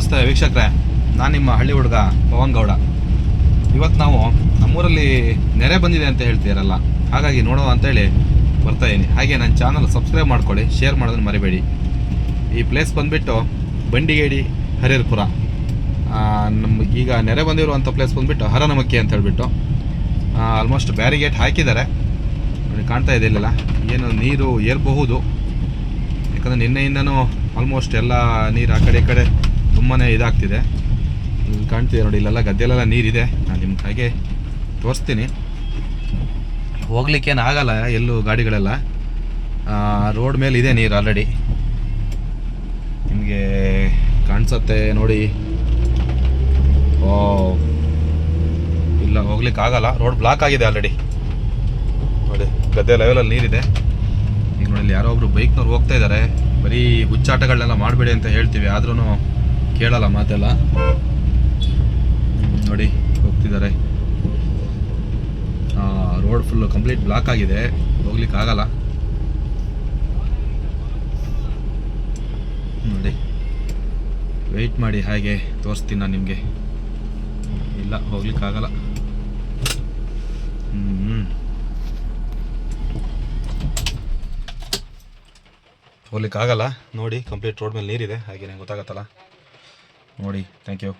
ನಮಸ್ತೆ ವೀಕ್ಷಕರೇ. ನಾನು ನಿಮ್ಮ ಹಳ್ಳಿ ಹುಡುಗ ಪವನ್ ಗೌಡ. ಇವತ್ತು ನಾವು ನಮ್ಮೂರಲ್ಲಿ ನೆರೆ ಬಂದಿದೆ ಅಂತ ಹೇಳ್ತೀರಲ್ಲ. ಹಾಗಾಗಿ ನೋಡೋಣ ಅಂತೇಳಿ ಬರ್ತಾಯಿದ್ದೀನಿ ಹಾಗೆ ನನ್ನ ಚಾನಲ್ ಸಬ್ಸ್ಕ್ರೈಬ್ ಮಾಡ್ಕೊಳ್ಳಿ ಶೇರ್ ಮಾಡೋದನ್ನು ಮರಿಬೇಡಿ. ಈ ಪ್ಲೇಸ್ ಬಂದುಬಿಟ್ಟು ಬಂಡಿಗೇಡಿ, ಹರಿಹರಪುರ. ನಮ್ಗೆ ಈಗ ನೆರೆ ಬಂದಿರುವಂಥ ಪ್ಲೇಸ್ ಬಂದುಬಿಟ್ಟು ಹರನಮಕ್ಕಿ ಅಂತ ಹೇಳಿಬಿಟ್ಟು ಆಲ್ಮೋಸ್ಟ್ ಬ್ಯಾರಿಗೇಟ್ ಹಾಕಿದ್ದಾರೆ. ನೋಡಿ, ಕಾಣ್ತಾ ಇದೆ ಇಲ್ಲೆಲ್ಲ. ಏನು ನೀರು ಏರ್ಬಹುದು. ಯಾಕಂದರೆ ನಿನ್ನೆಯಿಂದನೂ ಆಲ್ಮೋಸ್ಟ್ ಎಲ್ಲ ನೀರು ಆ ಕಡೆ ಈ ಕಡೆ ತುಂಬಾ ಇದಾಗ್ತಿದೆ. ಕಾಣ್ತಿದೆ ನೋಡಿ, ಇಲ್ಲೆಲ್ಲ ಗದ್ದೆಲೆಲ್ಲ ನೀರಿದೆ. ನಾನು ನಿಮ್ಮ ಹಾಗೆ ತೋರಿಸ್ತೀನಿ. ಹೋಗ್ಲಿಕ್ಕೇನು ಆಗಲ್ಲ ಎಲ್ಲೂ ಗಾಡಿಗಳೆಲ್ಲ. ರೋಡ್ ಮೇಲೆ ಇದೆ ನೀರು ಆಲ್ರೆಡಿ ನಿಮಗೆ ಕಾಣಿಸುತ್ತೆ ನೋಡಿ. ಓ ಇಲ್ಲ, ಹೋಗ್ಲಿಕ್ಕೆ ಆಗಲ್ಲ. ರೋಡ್ ಬ್ಲಾಕ್ ಆಗಿದೆ ಆಲ್ರೆಡಿ ನೋಡಿ, ಗದ್ದೆ ಲೆವೆಲಲ್ಲಿ ನೀರಿದೆ. ಈಗ ನೋಡಿ ಯಾರೋ ಒಬ್ರು ಬೈಕ್ನವ್ರು ಹೋಗ್ತಾ ಇದ್ದಾರೆ ಬರೀ ಹುಚ್ಚಾಟಗಳನ್ನೆಲ್ಲ ಮಾಡಬೇಡಿ ಅಂತ ಹೇಳ್ತೀವಿ. ಆದ್ರೂ ಕೇಳಲ್ಲ ಮಾತೆಲ್ಲ. ನೋಡಿ, ಹೋಗ್ತಿದ್ದಾರೆ. ರೋಡ್ ಫುಲ್ ಕಂಪ್ಲೀಟ್ ಬ್ಲಾಕ್ ಆಗಿದೆ. ಹೋಗ್ಲಿಕ್ಕೆ ಆಗಲ್ಲ. ನೋಡಿ. ವೆಯ್ಟ್ ಮಾಡಿ ಹಾಗೆ ತೋರಿಸ್ತೀನಿ ನಾನು ನಿಮಗೆ. ಇಲ್ಲ, ಹೋಗ್ಲಿಕ್ಕೆ ಆಗಲ್ಲ. ಹ್ಞೂ ಹೋಗ್ಲಿಕ್ಕೆ ಆಗಲ್ಲ. ನೋಡಿ ಕಂಪ್ಲೀಟ್ ರೋಡ್ ಮೇಲೆ ನೀರಿದೆ. ಹಾಗೆ ನಂಗೆ ಗೊತ್ತಾಗತ್ತಲ್ಲ. ನೋಡಿ ಥ್ಯಾಂಕ್ ಯು